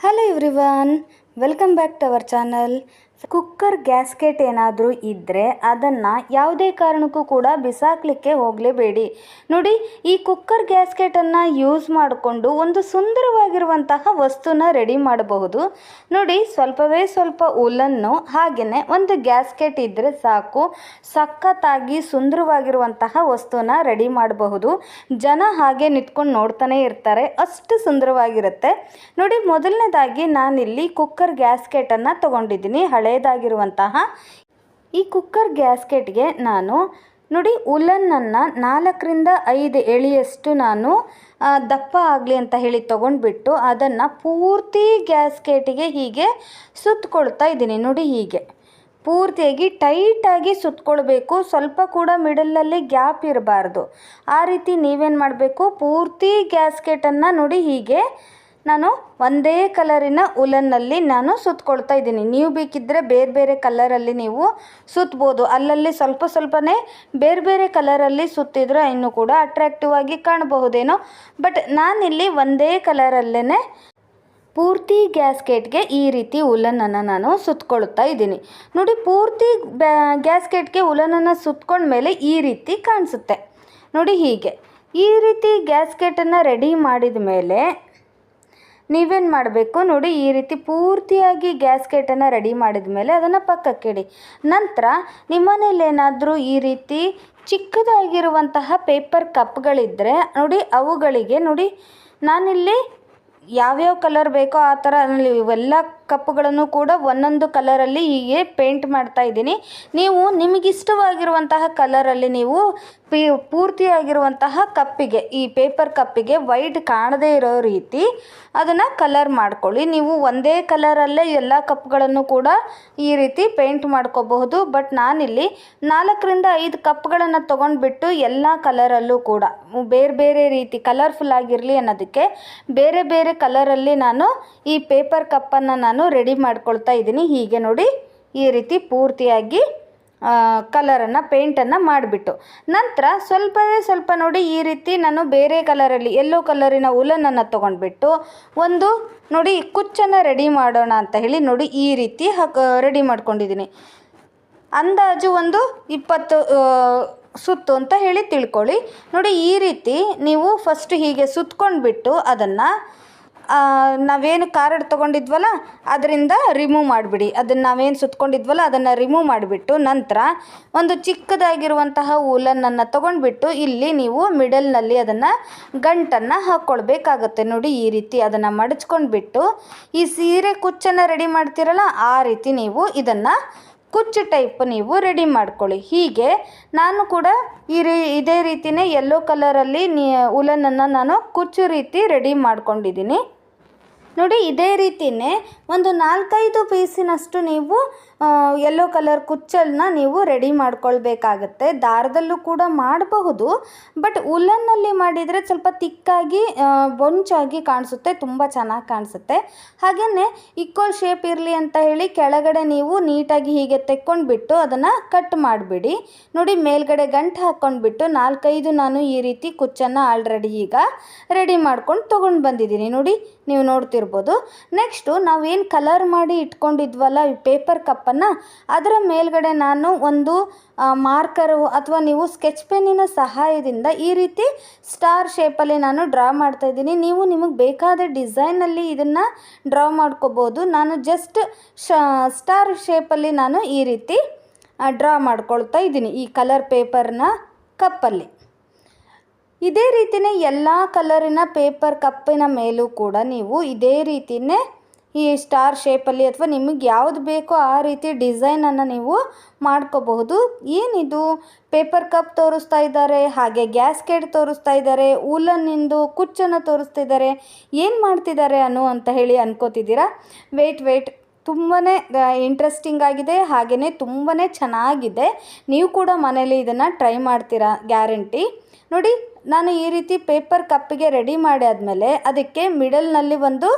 Hello everyone welcome back to our channel. Cooker gasket ಏನಾದರೂ ಇದ್ದರೆ ಅದನ್ನು ಯಾವುದೇ ಕಾರಣಕ್ಕೂ ಕೂಡ ಬಿಸಾಕಲಿಕ್ಕೆ ಹೋಗಲೇಬೇಡಿ. ನೋಡಿ, ಈ ಕುಕ್ಕರ್ ಗ್ಯಾಸ್ಕೆಟನ್ನು ಯೂಸ್ ಮಾಡಿಕೊಂಡು ಒಂದು ಸುಂದರವಾಗಿರುವಂತಹ ವಸ್ತುನ ರೆಡಿ ಮಾಡಬಹುದು. ನೋಡಿ, ಸ್ವಲ್ಪವೇ ಸ್ವಲ್ಪ ಉಲನ್ನು ಹಾಗೆಯೇ ಒಂದು ಗ್ಯಾಸ್ಕೆಟ್ ಇದ್ದರೆ ಸಾಕು. ಸಖತ್ತಾಗಿ ಸುಂದರವಾಗಿರುವಂತಹ ವಸ್ತುನ ರೆಡಿ ಮಾಡಬಹುದು. ಜನ ಹಾಗೆ ನಿಂತ್ಕೊಂಡು ನೋಡ್ತಾನೆ ಇರ್ತಾರೆ. ಅಷ್ಟು ಸುಂದರವಾಗಿರುತ್ತೆ. ನೋಡಿ, ಮೊದಲನೇದಾಗಿ ನಾನಿಲ್ಲಿ ಕುಕ್ಕರ್ ಗ್ಯಾಸ್ಕೆಟನ್ನು ತೊಗೊಂಡಿದ್ದೀನಿ. ಹಳೇದಾಗಿರುವಂತಹ ಈ ಕುಕ್ಕರ್ ಗ್ಯಾಸ್ಕೆಟ್ಗೆ ನಾನು ನೋಡಿ ಉಲನ್ನನ್ನು ನಾಲ್ಕರಿಂದ ಐದು ಎಳೆಯಷ್ಟು ನಾನು ದಪ್ಪ ಆಗಲಿ ಅಂತ ಹೇಳಿ ತೊಗೊಂಡ್ಬಿಟ್ಟು ಅದನ್ನು ಪೂರ್ತಿ ಗ್ಯಾಸ್ಕೆಟಿಗೆ ಹೀಗೆ ಸುತ್ತಕೊಳ್ತಾ ಇದ್ದೀನಿ. ನೋಡಿ ಹೀಗೆ. ಪೂರ್ತಿಯಾಗಿ ಟೈಟಾಗಿ ಸುತ್ತಕೊಳ್ಬೇಕು ಸ್ವಲ್ಪ ಕೂಡ ಮಿಡಲಲ್ಲಿ ಗ್ಯಾಪ್ ಇರಬಾರ್ದು. ಆ ರೀತಿ ನೀವೇನು ಮಾಡಬೇಕು? ಪೂರ್ತಿ ಗ್ಯಾಸ್ಕೆಟನ್ನು ನೋಡಿ ಹೀಗೆ ನಾನು ಒಂದೇ ಕಲರಿನ ಉಲನ್ನಲ್ಲಿ ನಾನು ಸುತ್ತಕೊಳ್ತಾ ಇದ್ದೀನಿ. ನೀವು ಬೇಕಿದ್ದರೆ ಬೇರೆ ಬೇರೆ ಕಲರಲ್ಲಿ ನೀವು ಸುತ್ತಬೋದು ಅಲ್ಲಲ್ಲಿ ಸ್ವಲ್ಪ ಸ್ವಲ್ಪನೇ ಬೇರೆ ಬೇರೆ ಕಲರಲ್ಲಿ ಸುತ್ತಿದ್ರೆ ಇನ್ನೂ ಕೂಡ ಅಟ್ರ್ಯಾಕ್ಟಿವ್ ಆಗಿ ಕಾಣಬಹುದೇನೋ. ಬಟ್ ನಾನಿಲ್ಲಿ ಒಂದೇ ಕಲರಲ್ಲೇ ಪೂರ್ತಿ ಗ್ಯಾಸ್ಕೆಟ್ಗೆ ಈ ರೀತಿ ಉಲನನ್ನು ನಾನು ಸುತ್ತಕೊಳ್ತಾ ಇದ್ದೀನಿ. ನೋಡಿ, ಪೂರ್ತಿ ಬ್ಯಾ, ಗ್ಯಾಸ್ಕೆಟ್ಗೆ ಉಲನನ್ನು ಸುತ್ಕೊಂಡ್ಮೇಲೆ ಈ ರೀತಿ ಕಾಣಿಸುತ್ತೆ. ನೋಡಿ ಹೀಗೆ. ಈ ರೀತಿ ಗ್ಯಾಸ್ಕೆಟನ್ನು ರೆಡಿ ಮಾಡಿದ ಮೇಲೆ ನೀವೇನು ಮಾಡಬೇಕು ನೋಡಿ, ಈ ರೀತಿ ಪೂರ್ತಿಯಾಗಿ ಗ್ಯಾಸ್ಕೆಟನ್ನು ರೆಡಿ ಮಾಡಿದ ಮೇಲೆ ಅದನ್ನು ಪಕ್ಕಕ್ಕಿಡಿ ನಂತರ ನಿಮ್ಮನೇಲಿ ಏನಾದರೂ ಈ ರೀತಿ ಚಿಕ್ಕದಾಗಿರುವಂತಹ ಪೇಪರ್ ಕಪ್ಗಳಿದ್ದರೆ ನೋಡಿ, ಅವುಗಳಿಗೆ ನೋಡಿ, ನಾನಿಲ್ಲಿ ಯಾವ್ಯಾವ ಕಲರ್ ಬೇಕೋ ಆ ಥರ ಇವೆಲ್ಲ ಕಪ್ಪುಗಳನ್ನು ಕೂಡ ಒಂದೊಂದು ಕಲರಲ್ಲಿ ಹೀಗೆ ಪೇಂಟ್ ಮಾಡ್ತಾ ಇದ್ದೀನಿ. ನೀವು ನಿಮಗಿಷ್ಟವಾಗಿರುವಂತಹ ಕಲರಲ್ಲಿ ನೀವು ಪಿ, ಪೂರ್ತಿಯಾಗಿರುವಂತಹ ಕಪ್ಪಿಗೆ, ಈ ಪೇಪರ್ ಕಪ್ಪಿಗೆ ವೈಟ್ ಕಾಣದೇ ಇರೋ ರೀತಿ ಅದನ್ನು ಕಲರ್ ಮಾಡ್ಕೊಳ್ಳಿ. ನೀವು ಒಂದೇ ಕಲರಲ್ಲೇ ಎಲ್ಲ ಕಪ್ಗಳನ್ನು ಕೂಡ ಈ ರೀತಿ ಪೇಂಟ್ ಮಾಡ್ಕೋಬಹುದು. ಬಟ್ ನಾನಿಲ್ಲಿ ನಾಲ್ಕರಿಂದ ಐದು ಕಪ್ಗಳನ್ನು ತೊಗೊಂಡ್ಬಿಟ್ಟು ಎಲ್ಲ ಕಲರಲ್ಲೂ ಕೂಡ ಬೇರೆ ಬೇರೆ ರೀತಿ ಕಲರ್ಫುಲ್ ಆಗಿರಲಿ ಅನ್ನೋದಕ್ಕೆ ಬೇರೆ ಬೇರೆ ಕಲರಲ್ಲಿ ನಾನು ಈ ಪೇಪರ್ ಕಪ್ಪನ್ನು ನಾನು ರೆಡಿ ಮಾಡ್ಕೊಳ್ತಾ ಇದ್ದೀನಿ. ಹೀಗೆ ನೋಡಿ ಈ ರೀತಿ ಪೂರ್ತಿಯಾಗಿ ಕಲರನ್ನು ಪೇಂಟನ್ನು ಮಾಡಿಬಿಟ್ಟು. ನಂತರ ಸ್ವಲ್ಪವೇ ಸ್ವಲ್ಪ ನೋಡಿ ಈ ರೀತಿ ನಾನು ಬೇರೆ ಕಲರಲ್ಲಿ ಎಲ್ಲೋ ಕಲರಿನ ಉಲನನ್ನು ತೊಗೊಂಡ್ಬಿಟ್ಟು ಒಂದು ನೋಡಿ ಕುಚ್ಚನ್ನು ರೆಡಿ ಮಾಡೋಣ ಅಂತ ಹೇಳಿ ನೋಡಿ ಈ ರೀತಿ ರೆಡಿ ಮಾಡ್ಕೊಂಡಿದ್ದೀನಿ. ಅಂದಾಜು ಒಂದು ಇಪ್ಪತ್ತು ಸುತ್ತು ಅಂತ ಹೇಳಿ ತಿಳ್ಕೊಳ್ಳಿ. ನೋಡಿ ಈ ರೀತಿ ನೀವು ಫಸ್ಟ್ ಹೀಗೆ ಸುತ್ಕೊಂಡ್ಬಿಟ್ಟು ಅದನ್ನು ನಾವೇನು ಕಾರ್ಡ್ ತೊಗೊಂಡಿದ್ವಲ್ಲ, ಅದರಿಂದ ರಿಮೂವ್ ಮಾಡಿಬಿಡಿ. ಅದನ್ನು ನಾವೇನು ಸುತ್ಕೊಂಡಿದ್ವಲ್ಲ, ಅದನ್ನು ರಿಮೂವ್ ಮಾಡಿಬಿಟ್ಟು ನಂತರ ಒಂದು ಚಿಕ್ಕದಾಗಿರುವಂತಹ ಉಲನ್ನನ್ನು ತೊಗೊಂಡ್ಬಿಟ್ಟು ಇಲ್ಲಿ ನೀವು ಮಿಡಲ್ನಲ್ಲಿ ಅದನ್ನು ಗಂಟನ್ನು ಹಾಕ್ಕೊಳ್ಬೇಕಾಗತ್ತೆ ನೋಡಿ ಈ ರೀತಿ ಅದನ್ನು ಮಡಚ್ಕೊಂಡ್ಬಿಟ್ಟು ಈ ಸೀರೆ ಕುಚ್ಚನ್ನು ರೆಡಿ ಮಾಡ್ತೀರಲ್ಲ, ಆ ರೀತಿ ನೀವು ಇದನ್ನು ಕುಚ್ಚು ಟೈಪ್ ನೀವು ರೆಡಿ ಮಾಡ್ಕೊಳ್ಳಿ. ಹೀಗೆ ನಾನು ಕೂಡ ಈ ರೀ, ಇದೇ ರೀತಿಯೇ ಯೆಲ್ಲೋ ಕಲರಲ್ಲಿ ನೀ ಉಲನನ್ನು ನಾನು ಕುಚ್ಚು ರೀತಿ ರೆಡಿ ಮಾಡ್ಕೊಂಡಿದ್ದೀನಿ. ನೋಡಿ ಇದೇ ರೀತಿಯೇ ಒಂದು ನಾಲ್ಕೈದು ಪೀಸಿನಷ್ಟು ನೀವು ಯೆಲ್ಲೋ ಕಲರ್ ಕುಚ್ಚಲ್ನ ನೀವು ರೆಡಿ ಮಾಡ್ಕೊಳ್ಬೇಕಾಗತ್ತೆ. ದಾರದಲ್ಲೂ ಕೂಡ ಮಾಡಬಹುದು ಬಟ್ ಉಲ್ಲನ್ನಲ್ಲಿ ಮಾಡಿದರೆ ಸ್ವಲ್ಪ ತಿಕ್ಕಾಗಿ ಬೊಂಚಾಗಿ ಕಾಣಿಸುತ್ತೆ, ತುಂಬ ಚೆನ್ನಾಗಿ ಕಾಣಿಸುತ್ತೆ. ಹಾಗೆಯೇ ಈಕ್ವಲ್ ಶೇಪ್ ಇರಲಿ ಅಂತ ಹೇಳಿ ಕೆಳಗಡೆ ನೀವು ನೀಟಾಗಿ ಹೀಗೆ ತೆಕ್ಕೊಂಡ್ಬಿಟ್ಟು ಅದನ್ನು ಕಟ್ ಮಾಡಿಬಿಡಿ. ನೋಡಿ ಮೇಲ್ಗಡೆ ಗಂಟು ಹಾಕ್ಕೊಂಡ್ಬಿಟ್ಟು ನಾಲ್ಕೈದು ನಾನು ಈ ರೀತಿ ಕುಚ್ಚನ್ನು ಆಲ್ರೆಡಿ ಈಗ ರೆಡಿ ಮಾಡ್ಕೊಂಡು ತೊಗೊಂಡು ಬಂದಿದ್ದೀನಿ. ನೋಡಿ, ನೀವು ನೋಡ್ತಿರ್ಬೋದು. ನೆಕ್ಸ್ಟು ನಾವೇನು ಕಲರ್ ಮಾಡಿ ಇಟ್ಕೊಂಡಿದ್ವಲ್ಲ ಪೇಪರ್ ಕಪ್ಪನ್ನು ಅದರ ಮೇಲ್ಗಡೆ ನಾನು ಒಂದು ಮಾರ್ಕರು ಅಥವಾ ನೀವು ಸ್ಕೆಚ್ ಪೆನ್ನಿನ ಸಹಾಯದಿಂದ ಈ ರೀತಿ ಸ್ಟಾರ್ ಶೇಪಲ್ಲಿ ನಾನು ಡ್ರಾ ಮಾಡ್ತಾ ಇದ್ದೀನಿ. ನೀವು ನಿಮಗೆ ಬೇಕಾದ ಡಿಸೈನಲ್ಲಿ ಇದನ್ನು ಡ್ರಾ ಮಾಡ್ಕೋಬೋದು. ನಾನು ಜಸ್ಟ್ ಸ್ಟಾರ್ ಶೇಪಲ್ಲಿ ನಾನು ಈ ರೀತಿ ಡ್ರಾ ಮಾಡ್ಕೊಳ್ತಾ ಇದ್ದೀನಿ ಈ ಕಲರ್ ಪೇಪರ್ನ ಕಪ್ಪಲ್ಲಿ. ಇದೇ ರೀತಿಯೇ ಎಲ್ಲ ಕಲರಿನ ಪೇಪರ್ ಕಪ್ಪಿನ ಮೇಲೂ ಕೂಡ ನೀವು ಇದೇ ರೀತಿಯೇ ಈ ಸ್ಟಾರ್ ಶೇಪಲ್ಲಿ ಅಥವಾ ನಿಮಗೆ ಯಾವುದು ಬೇಕೋ ಆ ರೀತಿ ಡಿಸೈನನ್ನು ನೀವು ಮಾಡ್ಕೋಬಹುದು. ಏನಿದು? ಪೇಪರ್ ಕಪ್ ತೋರಿಸ್ತಾ ಇದ್ದಾರೆ, ಹಾಗೆ ಗ್ಯಾಸ್ಕೆಟ್ ತೋರಿಸ್ತಾ ಇದ್ದಾರೆ ಊಲನ್ನಿಂದು ಕುಚ್ಚನ್ನು ತೋರಿಸ್ತಿದ್ದಾರೆ ಏನು ಮಾಡ್ತಿದ್ದಾರೆ ಅನ್ನು ಅಂತ ಹೇಳಿ ಅನ್ಕೋತಿದ್ದೀರಾ? Wait wait. ತುಂಬಾ ಇಂಟ್ರೆಸ್ಟಿಂಗ್ ಆಗಿದೆ ಹಾಗೆಯೇ ತುಂಬಾ ಚೆನ್ನಾಗಿದೆ. ನೀವು ಕೂಡ ಮನೇಲಿ ಇದನ್ನು ಟ್ರೈ ಮಾಡ್ತೀರಾ, ಗ್ಯಾರಂಟಿ. ನೋಡಿ, ನಾನು ಈ ರೀತಿ ಪೇಪರ್ ಕಪ್ಪಿಗೆ ರೆಡಿ ಮಾಡಿ ಆದಮೇಲೆ ಅದಕ್ಕೆ ಮಿಡಲ್ನಲ್ಲಿ ಒಂದು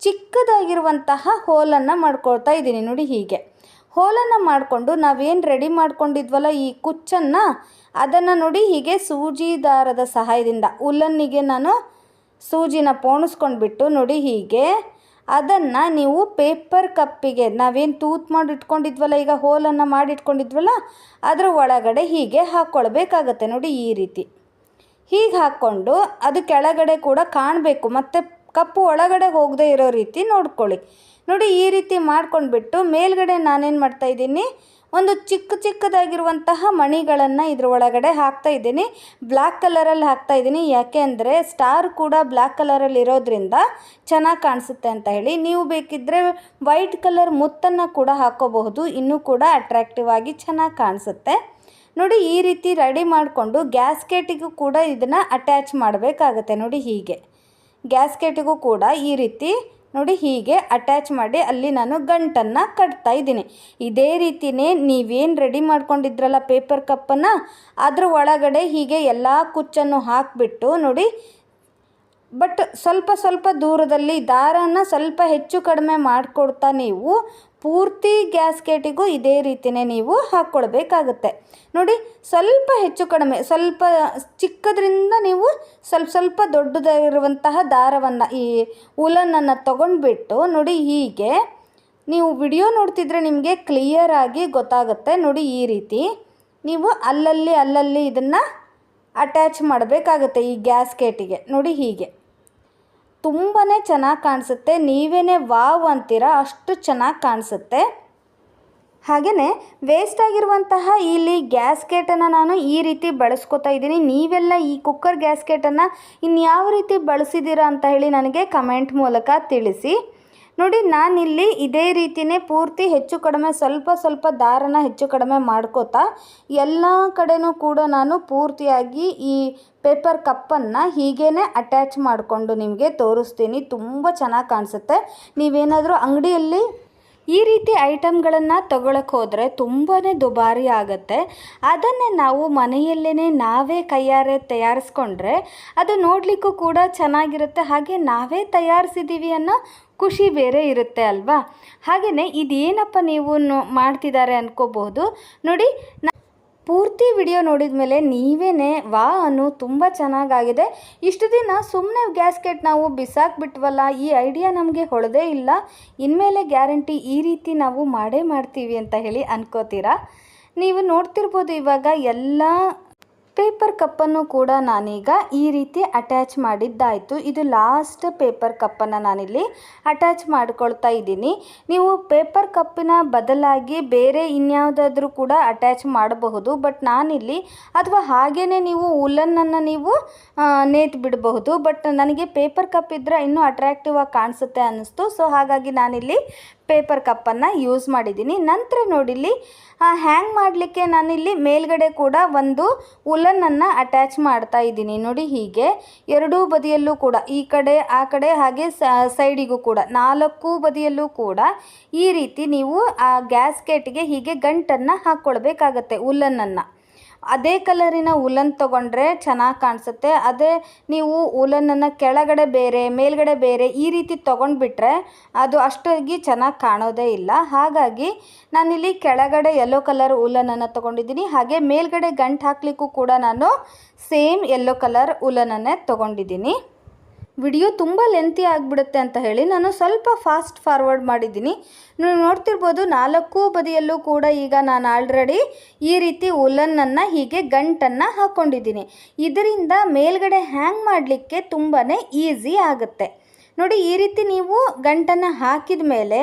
ಚಿಕ್ಕದಾಗಿರುವಂತಹ ಹೋಲನ್ನು ಮಾಡ್ಕೊಳ್ತಾ ಇದ್ದೀನಿ. ನೋಡಿ ಹೀಗೆ. ಹೋಲನ್ನು ಮಾಡಿಕೊಂಡು ನಾವೇನು ರೆಡಿ ಮಾಡ್ಕೊಂಡಿದ್ವಲ್ಲ ಈ ಕುಚ್ಚನ್ನು, ಅದನ್ನು ನೋಡಿ ಹೀಗೆ ಸೂಜಿ ದಾರದ ಸಹಾಯದಿಂದ, ಉಲ್ಲನ್ನಿಗೆ ನಾನು ಸೂಜಿನ ಪೋಣಿಸ್ಕೊಂಡ್ಬಿಟ್ಟು ನೋಡಿ ಹೀಗೆ, ಅದನ್ನು ನೀವು ಪೇಪರ್ ಕಪ್ಪಿಗೆ ನಾವೇನು ತೂತ್ ಮಾಡಿ ಇಟ್ಕೊಂಡಿದ್ವಲ್ಲ ಈಗ ಹೋಲನ್ನು ಮಾಡಿ ಇಟ್ಕೊಂಡಿದ್ವಲ್ಲ ಅದರ ಒಳಗಡೆ ಹೀಗೆ ಹಾಕ್ಕೊಳ್ಬೇಕಾಗತ್ತೆ ನೋಡಿ ಈ ರೀತಿ. ಹೀಗೆ ಹಾಕ್ಕೊಂಡು ಅದು ಕೆಳಗಡೆ ಕೂಡ ಕಾಣಬೇಕು. ಮತ್ತು ಕಪ್ಪು ಒಳಗಡೆ ಹೋಗದೆ ಇರೋ ರೀತಿ ನೋಡ್ಕೊಳ್ಳಿ. ನೋಡಿ, ಈ ರೀತಿ ಮಾಡ್ಕೊಂಡ್ಬಿಟ್ಟು ಮೇಲ್ಗಡೆ ನಾನೇನು ಮಾಡ್ತಾಯಿದ್ದೀನಿ ಒಂದು ಚಿಕ್ಕ ಚಿಕ್ಕದಾಗಿರುವಂತಹ ಮಣಿಗಳನ್ನು ಇದ್ರ ಒಳಗಡೆ ಹಾಕ್ತಾ ಇದ್ದೀನಿ. ಬ್ಲ್ಯಾಕ್ ಕಲರಲ್ಲಿ ಹಾಕ್ತಾ ಇದ್ದೀನಿ. ಯಾಕೆ ಅಂದರೆ ಸ್ಟಾರ್ ಕೂಡ ಬ್ಲ್ಯಾಕ್ ಕಲರಲ್ಲಿ ಇರೋದ್ರಿಂದ ಚೆನ್ನಾಗಿ ಕಾಣಿಸುತ್ತೆ ಅಂತ ಹೇಳಿ. ನೀವು ಬೇಕಿದ್ದರೆ ವೈಟ್ ಕಲರ್ ಮುತ್ತನ್ನು ಕೂಡ ಹಾಕೋಬಹುದು. ಇನ್ನೂ ಕೂಡ ಅಟ್ರಾಕ್ಟಿವ್ ಆಗಿ ಚೆನ್ನಾಗಿ ಕಾಣಿಸುತ್ತೆ. ನೋಡಿ, ಈ ರೀತಿ ರೆಡಿ ಮಾಡಿಕೊಂಡು ಗ್ಯಾಸ್ಕೆಟಿಗೂ ಕೂಡ ಇದನ್ನು ಅಟ್ಯಾಚ್ ಮಾಡಬೇಕಾಗತ್ತೆ. ನೋಡಿ, ಹೀಗೆ. ಗ್ಯಾಸ್ಕೆಟಿಗೂ ಕೂಡ ಈ ರೀತಿ ನೋಡಿ ಹೀಗೆ ಅಟ್ಯಾಚ್ ಮಾಡಿ ಅಲ್ಲಿ ನಾನು ಗಂಟನ್ನು ಕಟ್ತಾ ಇದ್ದೀನಿ. ಇದೇ ರೀತಿಯೇ ನೀವೇನು ರೆಡಿ ಮಾಡ್ಕೊಂಡಿದ್ರಲ್ಲ ಪೇಪರ್ ಕಪ್ಪನ್ನು, ಅದ್ರ ಒಳಗಡೆ ಹೀಗೆ ಎಲ್ಲ ಕುಚ್ಚನ್ನು ಹಾಕಿಬಿಟ್ಟು ನೋಡಿ ಬಟ್ ಸ್ವಲ್ಪ ಸ್ವಲ್ಪ ದೂರದಲ್ಲಿ ದಾರನ ಸ್ವಲ್ಪ ಹೆಚ್ಚು ಕಡಿಮೆ ಮಾಡಿಕೊಡ್ತಾ ನೀವು ಪೂರ್ತಿ ಗ್ಯಾಸ್ಕೆಟಿಗೂ ಇದೇ ರೀತಿಯೇ ನೀವು ಹಾಕ್ಕೊಳ್ಬೇಕಾಗುತ್ತೆ ನೋಡಿ, ಸ್ವಲ್ಪ ಹೆಚ್ಚು ಕಡಿಮೆ, ಸ್ವಲ್ಪ ಚಿಕ್ಕದ್ರಿಂದ ನೀವು ಸ್ವಲ್ಪ ಸ್ವಲ್ಪ ದೊಡ್ಡದಾಗಿರುವಂತಹ ದಾರವನ್ನು, ಈ ಉಲನನ್ನು ತಗೊಂಡ್ಬಿಟ್ಟು ನೋಡಿ ಹೀಗೆ, ನೀವು ವಿಡಿಯೋ ನೋಡ್ತಿದ್ರೆ ನಿಮಗೆ ಕ್ಲಿಯರಾಗಿ ಗೊತ್ತಾಗುತ್ತೆ. ನೋಡಿ ಈ ರೀತಿ ನೀವು ಅಲ್ಲಲ್ಲಿ ಅಲ್ಲಲ್ಲಿ ಇದನ್ನು ಅಟ್ಯಾಚ್ ಮಾಡಬೇಕಾಗುತ್ತೆ ಈ ಗ್ಯಾಸ್ಕೆಟಿಗೆ. ನೋಡಿ ಹೀಗೆ. ತುಂಬಾ ಚೆನ್ನಾಗಿ ಕಾಣಿಸುತ್ತೆ. ನೀವೇ ವಾವ್ ಅಂತೀರ, ಅಷ್ಟು ಚೆನ್ನಾಗಿ ಕಾಣಿಸುತ್ತೆ. ಹಾಗೆಯೇ ವೇಸ್ಟ್ ಆಗಿರುವಂತಹ ಇಲ್ಲಿ ಗ್ಯಾಸ್ಕೆಟನ್ನು ನಾನು ಈ ರೀತಿ ಬಳಸ್ಕೊತಾ ಇದ್ದೀನಿ. ನೀವೆಲ್ಲ ಈ ಕುಕ್ಕರ್ ಗ್ಯಾಸ್ಕೆಟನ್ನು ಇನ್ಯಾವ ರೀತಿ ಬಳಸಿದ್ದೀರಾ ಅಂತ ಹೇಳಿ ನನಗೆ ಕಮೆಂಟ್ ಮೂಲಕ ತಿಳಿಸಿ. ನೋಡಿ, ನಾನಿಲ್ಲಿ ಇದೇ ರೀತಿಯೇ ಪೂರ್ತಿ ಹೆಚ್ಚು ಕಡಿಮೆ, ಸ್ವಲ್ಪ ಸ್ವಲ್ಪ ದಾರನ ಹೆಚ್ಚು ಕಡಿಮೆ ಮಾಡ್ಕೋತಾ, ಎಲ್ಲ ಕಡೆನೂ ಕೂಡ ನಾನು ಪೂರ್ತಿಯಾಗಿ ಈ ಪೇಪರ್ ಕಪ್ಪನ್ನು ಹೀಗೇ ಅಟ್ಯಾಚ್ ಮಾಡಿಕೊಂಡು ನಿಮಗೆ ತೋರಿಸ್ತೀನಿ. ತುಂಬ ಚೆನ್ನಾಗಿ ಕಾಣಿಸುತ್ತೆ. ನೀವೇನಾದರೂ ಅಂಗಡಿಯಲ್ಲಿ ಈ ರೀತಿ ಐಟಮ್ಗಳನ್ನು ತಗೊಳಕ್ಕೆ ಹೋದರೆ ತುಂಬಾ ದುಬಾರಿ ಆಗುತ್ತೆ. ಅದನ್ನೇ ನಾವು ಮನೆಯಲ್ಲೇ ನಾವೇ ಕೈಯಾರೆ ತಯಾರಿಸ್ಕೊಂಡ್ರೆ ಅದು ನೋಡಲಿಕ್ಕೂ ಕೂಡ ಚೆನ್ನಾಗಿರುತ್ತೆ. ಹಾಗೆ ನಾವೇ ತಯಾರಿಸಿದ್ದೀವಿ ಅನ್ನೋ ಖುಷಿ ಬೇರೆ ಇರುತ್ತೆ ಅಲ್ವಾ? ಹಾಗೆಯೇ ಇದೇನಪ್ಪ ನೀವು ಮಾಡ್ತಿದ್ದಾರೆ ಅನ್ಕೋಬಹುದು. ನೋಡಿ ಪೂರ್ತಿ ವಿಡಿಯೋ ನೋಡಿದ ಮೇಲೆ ನೀವೇ ವಾ ಅನ್ನು ತುಂಬ ಚೆನ್ನಾಗಾಗಿದೆ. ಇಷ್ಟು ದಿನ ಸುಮ್ಮನೆ ಗ್ಯಾಸ್ಕೆಟ್ ನಾವು ಬಿಸಾಕ್ಬಿಟ್ವಲ್ಲ, ಈ ಐಡಿಯಾ ನಮಗೆ ಹೊಳದೇ ಇಲ್ಲ. ಇನ್ಮೇಲೆ ಗ್ಯಾರಂಟಿ ಈ ರೀತಿ ನಾವು ಮಾಡೇ ಮಾಡ್ತೀವಿ ಅಂತ ಹೇಳಿ ಅನ್ಕೋತೀರಾ? ನೀವು ನೋಡ್ತಿರ್ಬೋದು ಇವಾಗ ಎಲ್ಲ ಪೇಪರ್ ಕಪ್ಪನ್ನು ಕೂಡ ನಾನೀಗ ಈ ರೀತಿ ಅಟ್ಯಾಚ್ ಮಾಡಿದ್ದಾಯಿತು. ಇದು ಲಾಸ್ಟ್ ಪೇಪರ್ ಕಪ್ಪನ್ನು ನಾನಿಲ್ಲಿ ಅಟ್ಯಾಚ್ ಮಾಡಿಕೊಳ್ತಾ ಇದ್ದೀನಿ. ನೀವು ಪೇಪರ್ ಕಪ್ಪಿನ ಬದಲಾಗಿ ಬೇರೆ ಇನ್ಯಾವುದಾದ್ರೂ ಕೂಡ ಅಟ್ಯಾಚ್ ಮಾಡಬಹುದು. ಬಟ್ ನಾನಿಲ್ಲಿ, ಅಥವಾ ಹಾಗೇ ನೀವು ಉಲನ್ನನ್ನು ನೀವು ನೇತು ಬಿಡಬಹುದು. ಬಟ್ ನನಗೆ ಪೇಪರ್ ಕಪ್ ಇದ್ದರೆ ಇನ್ನೂ ಅಟ್ರಾಕ್ಟಿವ್ ಆಗಿ ಕಾಣಿಸುತ್ತೆ ಅನ್ನಿಸ್ತು. ಸೊ ಹಾಗಾಗಿ ನಾನಿಲ್ಲಿ ಪೇಪರ್ ಕಪ್ಪನ್ನು ಯೂಸ್ ಮಾಡಿದ್ದೀನಿ. ನಂತರ ನೋಡಿಲ್ಲಿ ಹ್ಯಾಂಗ್ ಮಾಡಲಿಕ್ಕೆ ನಾನಿಲ್ಲಿ ಮೇಲ್ಗಡೆ ಕೂಡ ಒಂದು ಉಲನನ್ನು ಅಟ್ಯಾಚ್ ಮಾಡ್ತಾ ಇದ್ದೀನಿ. ನೋಡಿ ಹೀಗೆ, ಎರಡೂ ಬದಿಯಲ್ಲೂ ಕೂಡ, ಈ ಕಡೆ, ಆ ಕಡೆ ಹಾಗೆ ಸೈಡಿಗೂ ಕೂಡ, ನಾಲ್ಕು ಬದಿಯಲ್ಲೂ ಕೂಡ ಈ ರೀತಿ ನೀವು ಆ ಗ್ಯಾಸ್ಕೆಟ್ಗೆ ಹೀಗೆ ಗಂಟನ್ನು ಹಾಕ್ಕೊಳ್ಬೇಕಾಗತ್ತೆ ಉಲ್ಲನನ್ನು ಅದೇ ಕಲರಿನ ಉಲನ್ ತೊಗೊಂಡ್ರೆ ಚೆನ್ನಾಗಿ ಕಾಣಿಸುತ್ತೆ. ಅದೇ ನೀವು ಉಲನನ್ನು ಕೆಳಗಡೆ ಬೇರೆ, ಮೇಲ್ಗಡೆ ಬೇರೆ ಈ ರೀತಿ ತೊಗೊಂಡ್ಬಿಟ್ರೆ ಅದು ಅಷ್ಟಾಗಿ ಚೆನ್ನಾಗಿ ಕಾಣೋದೇ ಇಲ್ಲ. ಹಾಗಾಗಿ ನಾನಿಲ್ಲಿ ಕೆಳಗಡೆ ಯೆಲ್ಲೋ ಕಲರ್ ಉಲನನ್ನು ತೊಗೊಂಡಿದ್ದೀನಿ. ಹಾಗೆ ಮೇಲ್ಗಡೆ ಗಂಟು ಹಾಕಲಿಕ್ಕೂ ಕೂಡ ನಾನು ಸೇಮ್ ಯೆಲ್ಲೋ ಕಲರ್ ಉಲನನ್ನೇ ತೊಗೊಂಡಿದ್ದೀನಿ. ವಿಡಿಯೋ ತುಂಬ ಲೆಂತಿ ಆಗಿಬಿಡುತ್ತೆ ಅಂತ ಹೇಳಿ ನಾನು ಸ್ವಲ್ಪ ಫಾಸ್ಟ್ ಫಾರ್ವರ್ಡ್ ಮಾಡಿದ್ದೀನಿ. ನೀವು ನೋಡ್ತಿರ್ಬೋದು ನಾಲ್ಕು ಬದಿಯಲ್ಲೂ ಕೂಡ ಈಗ ನಾನು ಆಲ್ರೆಡಿ ಈ ರೀತಿ ಉಲನ್ನನ್ನು ಹೀಗೆ ಗಂಟನ್ನು ಹಾಕ್ಕೊಂಡಿದ್ದೀನಿ ಇದರಿಂದ ಮೇಲ್ಗಡೆ ಹ್ಯಾಂಗ್ ಮಾಡಲಿಕ್ಕೆ ತುಂಬಾ ಈಸಿ ಆಗುತ್ತೆ. ನೋಡಿ, ಈ ರೀತಿ ನೀವು ಗಂಟನ್ನು ಹಾಕಿದ ಮೇಲೆ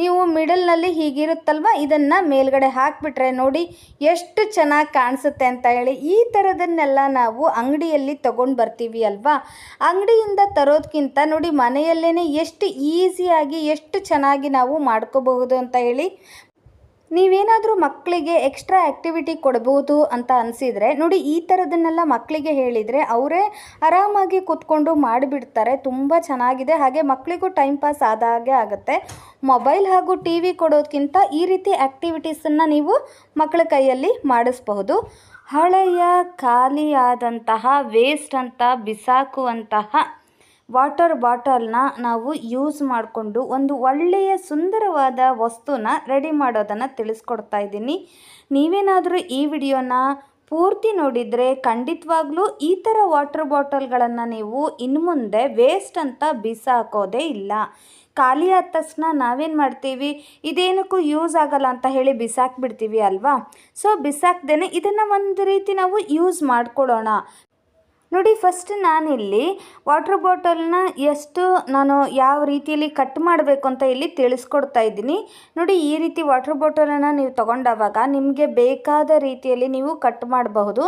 ನೀವು ಮಿಡಲ್ನಲ್ಲಿ ಹೀಗಿರುತ್ತಲ್ವ? ಇದನ್ನು ಮೇಲ್ಗಡೆ ಹಾಕಿಬಿಟ್ರೆ ನೋಡಿ ಎಷ್ಟು ಚೆನ್ನಾಗಿ ಕಾಣಿಸುತ್ತೆ ಅಂತ ಹೇಳಿ. ಈ ಥರದನ್ನೆಲ್ಲ ನಾವು ಅಂಗಡಿಯಲ್ಲಿ ತೊಗೊಂಡು ಬರ್ತೀವಿ ಅಲ್ವಾ? ಅಂಗಡಿಯಿಂದ ತರೋದಕ್ಕಿಂತ ನೋಡಿ ಮನೆಯಲ್ಲೇ ಎಷ್ಟು ಈಸಿಯಾಗಿ, ಎಷ್ಟು ಚೆನ್ನಾಗಿ ನಾವು ಮಾಡ್ಕೋಬಹುದು ಅಂತ ಹೇಳಿ ನೀವೇನಾದರೂ ಮಕ್ಕಳಿಗೆ ಎಕ್ಸ್ಟ್ರಾ ಆ್ಯಕ್ಟಿವಿಟಿ ಕೊಡ್ಬೋದು ಅಂತ ಅನಿಸಿದರೆ ನೋಡಿ ಈ ಥರದನ್ನೆಲ್ಲ ಮಕ್ಕಳಿಗೆ ಹೇಳಿದರೆ ಅವರೇ ಆರಾಮಾಗಿ ಕೂತ್ಕೊಂಡು ಮಾಡಿಬಿಡ್ತಾರೆ, ತುಂಬ ಚೆನ್ನಾಗಿದೆ. ಹಾಗೆ ಮಕ್ಕಳಿಗೂ ಟೈಮ್ ಪಾಸ್ ಆದ ಹಾಗೆ ಆಗುತ್ತೆ. ಮೊಬೈಲ್ ಹಾಗೂ ಟಿ ವಿ ಕೊಡೋದಕ್ಕಿಂತ ಈ ರೀತಿ ಆ್ಯಕ್ಟಿವಿಟೀಸನ್ನು ನೀವು ಮಕ್ಕಳ ಕೈಯಲ್ಲಿ ಮಾಡಿಸ್ಬಹುದು. ಹಳೆಯ ಖಾಲಿಯಾದಂತಹ ವೇಸ್ಟ್ ಅಂತ, ಬಿಸಾಕುವಂತಹ ವಾಟರ್ ಬಾಟಲ್ನ ನಾವು ಯೂಸ್ ಮಾಡಿಕೊಂಡು ಒಂದು ಒಳ್ಳೆಯ ಸುಂದರವಾದ ವಸ್ತುನ ರೆಡಿ ಮಾಡೋದನ್ನು ತಿಳಿಸ್ಕೊಡ್ತಾ ಇದ್ದೀನಿ. ನೀವೇನಾದರೂ ಈ ವಿಡಿಯೋನ ಪೂರ್ತಿ ನೋಡಿದರೆ ಖಂಡಿತವಾಗ್ಲೂ ಈ ಥರ ವಾಟರ್ ಬಾಟಲ್ಗಳನ್ನು ನೀವು ಇನ್ನು ಮುಂದೆ ವೇಸ್ಟ್ ಅಂತ ಬಿಸಾಕೋದೇ ಇಲ್ಲ. ಖಾಲಿ ಆದ ತಕ್ಷಣ ನಾವೇನು ಮಾಡ್ತೀವಿ? ಇದೇನಕ್ಕೂ ಯೂಸ್ ಆಗಲ್ಲ ಅಂತ ಹೇಳಿ ಬಿಸಾಕ್ಬಿಡ್ತೀವಿ ಅಲ್ವಾ? ಸೊ ಬಿಸಾಕ್ದೇ ಇದನ್ನು ಒಂದು ರೀತಿ ನಾವು ಯೂಸ್ ಮಾಡ್ಕೊಳ್ಳೋಣ ನೋಡಿ ಫಸ್ಟ್ ನಾನಿಲ್ಲಿ ವಾಟ್ರ್ ಬಾಟಲ್ನ ಎಷ್ಟು ನಾನು ಯಾವ ರೀತಿಯಲ್ಲಿ ಕಟ್ ಮಾಡಬೇಕು ಅಂತ ಇಲ್ಲಿ ತಿಳಿಸ್ಕೊಡ್ತಾ ಇದ್ದೀನಿ. ನೋಡಿ ಈ ರೀತಿ ವಾಟ್ರ್ ಬಾಟಲನ್ನು ನೀವು ತೊಗೊಂಡವಾಗ ನಿಮಗೆ ಬೇಕಾದ ರೀತಿಯಲ್ಲಿ ನೀವು ಕಟ್ ಮಾಡಬಹುದು.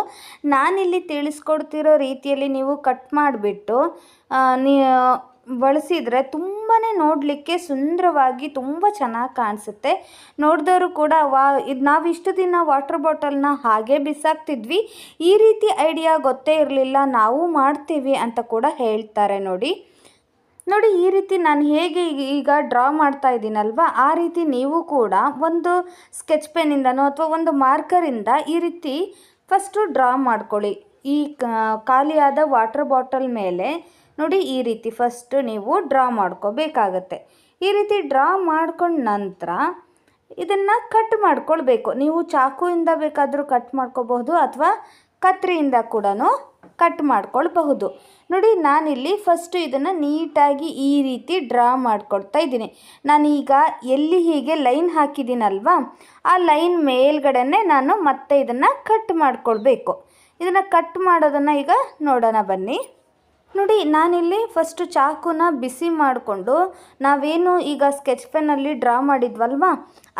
ನಾನಿಲ್ಲಿ ತಿಳಿಸ್ಕೊಡ್ತಿರೋ ರೀತಿಯಲ್ಲಿ ನೀವು ಕಟ್ ಮಾಡಿಬಿಟ್ಟು ನೀ ಬಳಸಿದರೆ ತುಂಬಾ ನೋಡಲಿಕ್ಕೆ ಸುಂದರವಾಗಿ ತುಂಬ ಚೆನ್ನಾಗಿ ಕಾಣಿಸುತ್ತೆ. ನೋಡಿದವರು ಕೂಡ ವಾ, ಇದು ನಾವು ಇಷ್ಟು ದಿನ ವಾಟರ್ ಬಾಟಲ್ನ ಹಾಗೆ ಬಿಸಾಕ್ತಿದ್ವಿ. ಈ ರೀತಿ ಐಡಿಯಾ ಗೊತ್ತೇ ಇರಲಿಲ್ಲ. ನಾವು ಮಾಡ್ತೀವಿ ಅಂತ ಕೂಡ ಹೇಳ್ತಾರೆ ನೋಡಿ. ನೋಡಿ, ಈ ರೀತಿ ನಾನು ಹೇಗೆ ಈಗ- ಡ್ರಾ ಮಾಡ್ತಾ ಇದ್ದೀನಲ್ವ ಆ ರೀತಿ ನೀವು ಕೂಡ ಒಂದು ಸ್ಕೆಚ್ ಪೆನ್ನಿಂದನೋ ಅಥವಾ ಒಂದು ಮಾರ್ಕರಿಂದ ಈ ರೀತಿ ಫಸ್ಟು ಡ್ರಾ ಮಾಡ್ಕೊಳ್ಳಿ. ಈ ಖಾಲಿಯಾದ ವಾಟರ್ ಬಾಟಲ್ ಮೇಲೆ ನೋಡಿ ಈ ರೀತಿ ಫಸ್ಟು ನೀವು ಡ್ರಾ ಮಾಡ್ಕೋಬೇಕಾಗತ್ತೆ. ಈ ರೀತಿ ಡ್ರಾ ಮಾಡ್ಕೊಂಡ ನಂತರ ಇದನ್ನು ಕಟ್ ಮಾಡ್ಕೊಳ್ಬೇಕು. ನೀವು ಚಾಕುವಿಂದ ಬೇಕಾದರೂ ಕಟ್ ಮಾಡ್ಕೋಬಹುದು ಅಥವಾ ಕತ್ರಿಯಿಂದ ಕೂಡ ಕಟ್ ಮಾಡ್ಕೊಳ್ಬಹುದು. ನೋಡಿ ನಾನಿಲ್ಲಿ ಫಸ್ಟು ಇದನ್ನು ನೀಟಾಗಿ ಈ ರೀತಿ ಡ್ರಾ ಮಾಡ್ಕೊಳ್ತಾ ಇದ್ದೀನಿ. ನಾನೀಗ ಎಲ್ಲಿ ಹೀಗೆ ಲೈನ್ ಹಾಕಿದ್ದೀನಲ್ವಾ? ಆ ಲೈನ್ ಮೇಲ್ಗಡೆನೆ ನಾನು ಮತ್ತೆ ಇದನ್ನು ಕಟ್ ಮಾಡ್ಕೊಳ್ಬೇಕು. ಇದನ್ನು ಕಟ್ ಮಾಡೋದನ್ನು ಈಗ ನೋಡೋಣ ಬನ್ನಿ. ನೋಡಿ, ನಾನಿಲ್ಲಿ ಫಸ್ಟು ಚಾಕುನ ಬಿಸಿ ಮಾಡಿಕೊಂಡು ನಾವೇನು ಈಗ ಸ್ಕೆಚ್ ಪೆನ್ನಲ್ಲಿ ಡ್ರಾ ಮಾಡಿದ್ವಲ್ವಾ?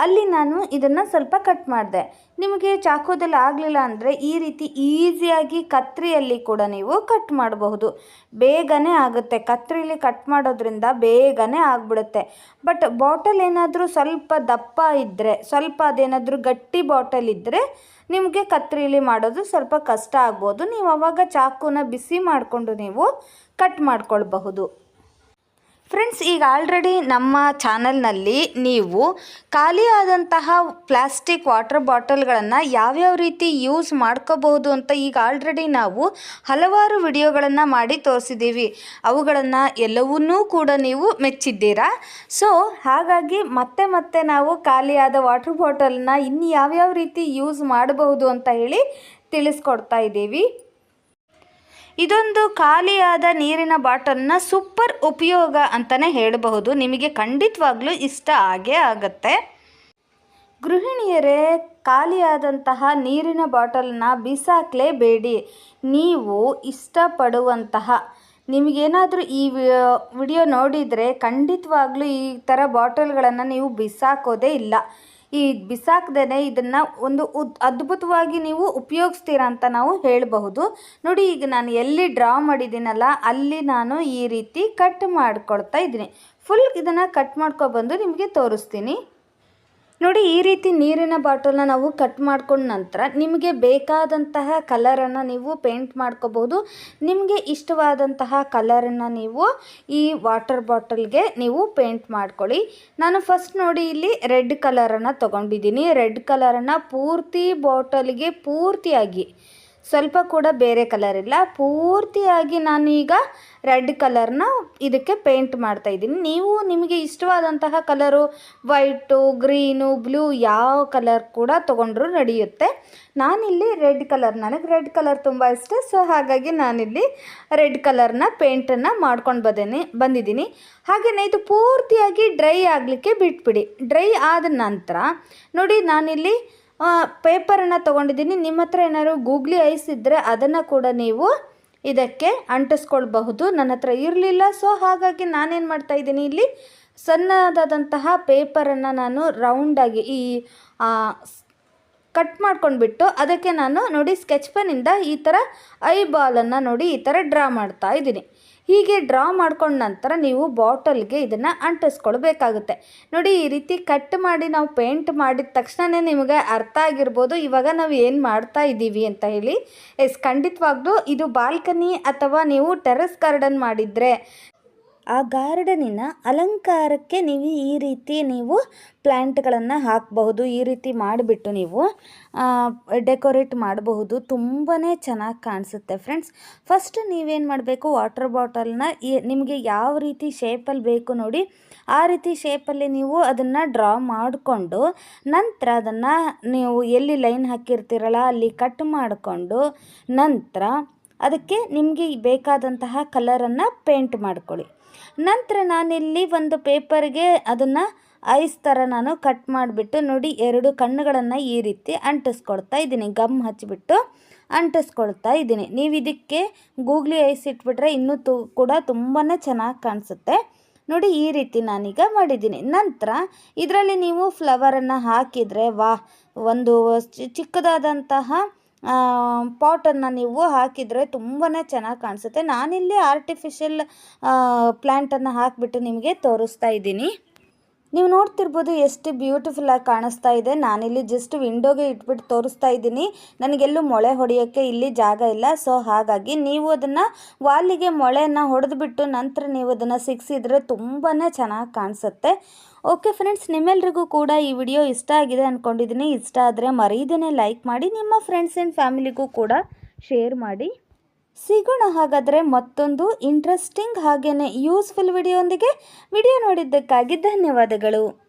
ಅಲ್ಲಿ ನಾನು ಇದನ್ನು ಸ್ವಲ್ಪ ಕಟ್ ಮಾಡಿದೆ. ನಿಮಗೆ ಚಾಕುದಲ್ಲಿ ಆಗಲಿಲ್ಲ ಅಂದರೆ ಈ ರೀತಿ ಈಸಿಯಾಗಿ ಕತ್ರಿಯಲ್ಲಿ ಕೂಡ ನೀವು ಕಟ್ ಮಾಡಬಹುದು. ಬೇಗನೆ ಆಗುತ್ತೆ. ಕತ್ರಿಲಿ ಕಟ್ ಮಾಡೋದ್ರಿಂದ ಬೇಗನೆ ಆಗಿಬಿಡುತ್ತೆ. ಬಟ್ ಬಾಟಲ್ ಏನಾದರೂ ಸ್ವಲ್ಪ ದಪ್ಪ ಇದ್ದರೆ ಸ್ವಲ್ಪ ಅದೇನಾದರೂ ಗಟ್ಟಿ ಬಾಟಲ್ ಇದ್ದರೆ ನಿಮಗೆ ಕತ್ರಿಲಿ ಮಾಡೋದು ಸ್ವಲ್ಪ ಕಷ್ಟ ಆಗ್ಬೋದು. ನೀವು ಅವಾಗ ಚಾಕುನ ಬಿಸಿ ಮಾಡಿಕೊಂಡು ನೀವು ಕಟ್ ಮಾಡ್ಕೊಳ್ಬಹುದು. ಫ್ರೆಂಡ್ಸ್ ಈಗ ಆಲ್ರೆಡಿ ನಮ್ಮ ಚಾನಲ್ನಲ್ಲಿ ನೀವು ಖಾಲಿಯಾದಂತಹ ಪ್ಲಾಸ್ಟಿಕ್ ವಾಟರ್ ಬಾಟಲ್ಗಳನ್ನು ಯಾವ್ಯಾವ ರೀತಿ ಯೂಸ್ ಮಾಡ್ಕೋಬಹುದು ಅಂತ ಈಗ ಆಲ್ರೆಡಿ ನಾವು ಹಲವಾರು ವಿಡಿಯೋಗಳನ್ನು ಮಾಡಿ ತೋರಿಸಿದ್ದೀವಿ. ಅವುಗಳನ್ನು ಎಲ್ಲವನ್ನೂ ಕೂಡ ನೀವು ಮೆಚ್ಚಿದ್ದೀರಾ? ಸೊ ಹಾಗಾಗಿ ಮತ್ತೆ ಮತ್ತೆ ನಾವು ಖಾಲಿಯಾದ ವಾಟರ್ ಬಾಟಲ್ನ ಇನ್ನು ಯಾವ್ಯಾವ ರೀತಿ ಯೂಸ್ ಮಾಡಬಹುದು ಅಂತ ಹೇಳಿ ತಿಳಿಸ್ಕೊಡ್ತಾ ಇದ್ದೀವಿ. ಇದೊಂದು ಖಾಲಿಯಾದ ನೀರಿನ ಬಾಟಲ್ನ ಸೂಪರ್ ಉಪಯೋಗ ಅಂತಲೇ ಹೇಳಬಹುದು. ನಿಮಗೆ ಖಂಡಿತವಾಗ್ಲೂ ಇಷ್ಟ ಆಗೇ ಆಗುತ್ತೆ. ಗೃಹಿಣಿಯರೇ, ಖಾಲಿಯಾದಂತಹ ನೀರಿನ ಬಾಟಲ್ನ ಬಿಸಾಕಲೇಬೇಡಿ. ನೀವು ಇಷ್ಟಪಡುವಂತಹ, ನಿಮಗೇನಾದರೂ ಈ ವಿಡಿಯೋ ನೋಡಿದರೆ ಖಂಡಿತವಾಗ್ಲೂ ಈ ಥರ ಬಾಟಲ್ಗಳನ್ನು ನೀವು ಬಿಸಾಕೋದೇ ಇಲ್ಲ. ಈ ಬಿಸಾಕ್ದೇ ಇದನ್ನು ಒಂದು ಅದ್ಭುತವಾಗಿ ನೀವು ಉಪಯೋಗಿಸ್ತೀರಾ ಅಂತ ನಾವು ಹೇಳಬಹುದು. ನೋಡಿ, ಈಗ ನಾನು ಎಲ್ಲಿ ಡ್ರಾ ಮಾಡಿದ್ದೀನಲ್ಲ, ಅಲ್ಲಿ ನಾನು ಈ ರೀತಿ ಕಟ್ ಮಾಡ್ಕೊಳ್ತಾ ಇದ್ದೀನಿ. ಫುಲ್ ಇದನ್ನು ಕಟ್ ಮಾಡ್ಕೊಬಂದು ನಿಮಗೆ ತೋರಿಸ್ತೀನಿ. ನೋಡಿ, ಈ ರೀತಿ ನೀರಿನ ಬಾಟಲ್ನ ನಾವು ಕಟ್ ಮಾಡ್ಕೊಂಡ ನಂತರ ನಿಮಗೆ ಬೇಕಾದಂತಹ ಕಲರನ್ನು ನೀವು ಪೇಂಟ್ ಮಾಡ್ಕೋಬಹುದು. ನಿಮಗೆ ಇಷ್ಟವಾದಂತಹ ಕಲರನ್ನು ನೀವು ಈ ವಾಟರ್ ಬಾಟಲ್ಗೆ ನೀವು ಪೇಂಟ್ ಮಾಡ್ಕೊಳ್ಳಿ. ನಾನು ಫಸ್ಟ್ ನೋಡಿ, ಇಲ್ಲಿ ರೆಡ್ ಕಲರನ್ನು ತೊಗೊಂಡಿದ್ದೀನಿ. ರೆಡ್ ಕಲರನ್ನು ಪೂರ್ತಿ ಬಾಟಲ್ಗೆ ಪೂರ್ತಿಯಾಗಿ ಸ್ವಲ್ಪ ಕೂಡ ಬೇರೆ ಕಲರ್ ಇಲ್ಲ. ಪೂರ್ತಿಯಾಗಿ ನಾನೀಗ ರೆಡ್ ಕಲರ್ನ ಇದಕ್ಕೆ ಪೇಂಟ್ ಮಾಡ್ತಾ ಇದ್ದೀನಿ. ನೀವು ನಿಮಗೆ ಇಷ್ಟವಾದಂತಹ ಕಲರು ವೈಟು ಗ್ರೀನು ಬ್ಲೂ ಯಾವ ಕಲರ್ ಕೂಡ ತೊಗೊಂಡ್ರೂ ನಡೆಯುತ್ತೆ. ನಾನಿಲ್ಲಿ ರೆಡ್ ಕಲರ್ ನನಗೆ ರೆಡ್ ಕಲರ್ ತುಂಬ ಇಷ್ಟ. ಸೊ ಹಾಗಾಗಿ ನಾನಿಲ್ಲಿ ರೆಡ್ ಕಲರ್ನ ಪೇಂಟನ್ನು ಮಾಡ್ಕೊಂಡು ಬಂದೇನೆ, ಬಂದಿದ್ದೀನಿ. ಹಾಗೆಯೇ ಇದು ಪೂರ್ತಿಯಾಗಿ ಡ್ರೈ ಆಗಲಿಕ್ಕೆ ಬಿಟ್ಬಿಡಿ. ಡ್ರೈ ಆದ ನಂತರ ನೋಡಿ ನಾನಿಲ್ಲಿ ಪೇಪರನ್ನು ತೊಗೊಂಡಿದ್ದೀನಿ. ನಿಮ್ಮ ಹತ್ರ ಏನಾದ್ರು ಗೂಗ್ಲಿ ಐಸ್ ಇದ್ದರೆ ಅದನ್ನು ಕೂಡ ನೀವು ಇದಕ್ಕೆ ಅಂಟಿಸ್ಕೊಳ್ಬಹುದು. ನನ್ನ ಹತ್ರ ಇರಲಿಲ್ಲ ಸೊ ಹಾಗಾಗಿ ನಾನೇನು ಮಾಡ್ತಾ ಇದ್ದೀನಿ ಇಲ್ಲಿ ಸಣ್ಣದಾದಂತಹ ಪೇಪರನ್ನು ನಾನು ರೌಂಡಾಗಿ ಈ ಕಟ್ ಮಾಡ್ಕೊಂಡ್ಬಿಟ್ಟು ಅದಕ್ಕೆ ನಾನು ನೋಡಿ ಸ್ಕೆಚ್ ಪೆನ್ನಿಂದ ಈ ಥರ ಐ ಬಾಲನ್ನು ನೋಡಿ ಈ ಥರ ಡ್ರಾ ಮಾಡ್ತಾ ಇದ್ದೀನಿ. ಹೀಗೆ ಡ್ರಾ ಮಾಡ್ಕೊಂಡ ನಂತರ ನೀವು ಬಾಟಲ್ಗೆ ಇದನ್ನು ಅಂಟಿಸ್ಕೊಳ್ಬೇಕಾಗುತ್ತೆ. ನೋಡಿ ಈ ರೀತಿ ಕಟ್ ಮಾಡಿ ನಾವು ಪೇಂಟ್ ಮಾಡಿದ ತಕ್ಷಣವೇ ನಿಮಗೆ ಅರ್ಥ ಆಗಿರ್ಬೋದು. ಇವಾಗ ನಾವು ಏನು ಮಾಡ್ತಾ ಇದ್ದೀವಿ ಅಂತ ಹೇಳಿ. ಎಸ್, ಖಂಡಿತವಾಗ್ಲೂ ಇದು ಬಾಲ್ಕನಿ ಅಥವಾ ನೀವು ಟೆರೆಸ್ ಗಾರ್ಡನ್ ಮಾಡಿದರೆ ಆ ಗಾರ್ಡನಿನ ಅಲಂಕಾರಕ್ಕೆ ನೀವು ಈ ರೀತಿ ನೀವು ಪ್ಲ್ಯಾಂಟ್ಗಳನ್ನು ಹಾಕಬಹುದು, ಈ ರೀತಿ ಮಾಡಿಬಿಟ್ಟು ನೀವು ಡೆಕೋರೇಟ್ ಮಾಡಬಹುದು. ತುಂಬಾ ಚೆನ್ನಾಗಿ ಕಾಣಿಸುತ್ತೆ ಫ್ರೆಂಡ್ಸ್. ಫಸ್ಟ್ ನೀವೇನು ಮಾಡಬೇಕು, ವಾಟರ್ ಬಾಟಲ್ನ ನಿಮಗೆ ಯಾವ ರೀತಿ ಶೇಪಲ್ಲಿ ಬೇಕು ನೋಡಿ, ಆ ರೀತಿ ಶೇಪಲ್ಲಿ ನೀವು ಅದನ್ನು ಡ್ರಾ ಮಾಡಿಕೊಂಡು, ನಂತರ ಅದನ್ನು ನೀವು ಎಲ್ಲಿ ಲೈನ್ ಹಾಕಿರ್ತೀರಲ್ಲ ಅಲ್ಲಿ ಕಟ್ ಮಾಡಿಕೊಂಡು, ನಂತರ ಅದಕ್ಕೆ ನಿಮಗೆ ಬೇಕಾದಂತಹ ಕಲರನ್ನು ಪೇಂಟ್ ಮಾಡ್ಕೊಳ್ಳಿ. ನಂತರ ನಾನಿಲ್ಲಿ ಒಂದು ಪೇಪರ್ಗೆ ಅದನ್ನು ಐಸ್ ಥರ ನಾನು ಕಟ್ ಮಾಡಿಬಿಟ್ಟು ನೋಡಿ ಎರಡು ಕಣ್ಣುಗಳನ್ನು ಈ ರೀತಿ ಅಂಟಿಸ್ಕೊಳ್ತಾ ಇದ್ದೀನಿ. ಗಮ್ ಹಚ್ಚಿಬಿಟ್ಟು ಅಂಟಿಸ್ಕೊಳ್ತಾ ಇದ್ದೀನಿ. ನೀವು ಇದಕ್ಕೆ ಗೂಗ್ಲಿ ಐಸ್ ಇಟ್ಬಿಟ್ರೆ ಇನ್ನೂ ತು ಕೂಡ ತುಂಬಾ ಚೆನ್ನಾಗಿ ಕಾಣಿಸುತ್ತೆ. ನೋಡಿ ಈ ರೀತಿ ನಾನೀಗ ಮಾಡಿದ್ದೀನಿ. ನಂತರ ಇದರಲ್ಲಿ ನೀವು ಫ್ಲವರನ್ನು ಹಾಕಿದರೆ ವಾ ಒಂದು ಚಿಕ್ಕದಾದಂತಹ ಪಾಟನ್ನು ನೀವು ಹಾಕಿದರೆ ತುಂಬಾ ಚೆನ್ನಾಗಿ ಕಾಣಿಸುತ್ತೆ. ನಾನಿಲ್ಲಿ ಆರ್ಟಿಫಿಷಿಯಲ್ ಪ್ಲ್ಯಾಂಟನ್ನು ಹಾಕಿಬಿಟ್ಟು ನಿಮಗೆ ತೋರಿಸ್ತಾ ಇದ್ದೀನಿ. ನೀವು ನೋಡ್ತಿರ್ಬೋದು ಎಷ್ಟು ಬ್ಯೂಟಿಫುಲ್ ಆಗಿ ಕಾಣಿಸ್ತಾ ಇದೆ. ನಾನಿಲ್ಲಿ ಜಸ್ಟ್ ವಿಂಡೋಗೆ ಇಟ್ಬಿಟ್ಟು ತೋರಿಸ್ತಾ ಇದ್ದೀನಿ. ನನಗೆಲ್ಲೂ ಮೊಳೆ ಹೊಡೆಯೋಕ್ಕೆ ಇಲ್ಲಿ ಜಾಗ ಇಲ್ಲ. ಸೊ ಹಾಗಾಗಿ ನೀವು ಅದನ್ನು ವಾಲಿಗೆ ಮೊಳೆಯನ್ನು ಹೊಡೆದ್ಬಿಟ್ಟು ನಂತರ ನೀವು ಅದನ್ನು ಸಿಕ್ಸಿದ್ರೆ ತುಂಬಾ ಚೆನ್ನಾಗಿ ಕಾಣಿಸುತ್ತೆ. ಓಕೆ ಫ್ರೆಂಡ್ಸ್ ನಿಮ್ಮೆಲ್ರಿಗೂ ಕೂಡ ಈ ವಿಡಿಯೋ ಇಷ್ಟ ಆಗಿದೆ ಅಂದ್ಕೊಂಡಿದ್ದೀನಿ ಇಷ್ಟ ಆದರೆ ಮರೀದೇ ಲೈಕ್ ಮಾಡಿ, ನಿಮ್ಮ ಫ್ರೆಂಡ್ಸ್ ಆ್ಯಂಡ್ ಫ್ಯಾಮಿಲಿಗೂ ಕೂಡ ಶೇರ್ ಮಾಡಿ. ಸಿಗೋಣ ಹಾಗಾದರೆ ಮತ್ತೊಂದು ಇಂಟ್ರೆಸ್ಟಿಂಗ್ ಹಾಗೆಯೇ ಯೂಸ್ಫುಲ್ ವಿಡಿಯೋ ವಿಡಿಯೋ ನೋಡಿದ್ದಕ್ಕಾಗಿ ಧನ್ಯವಾದಗಳು.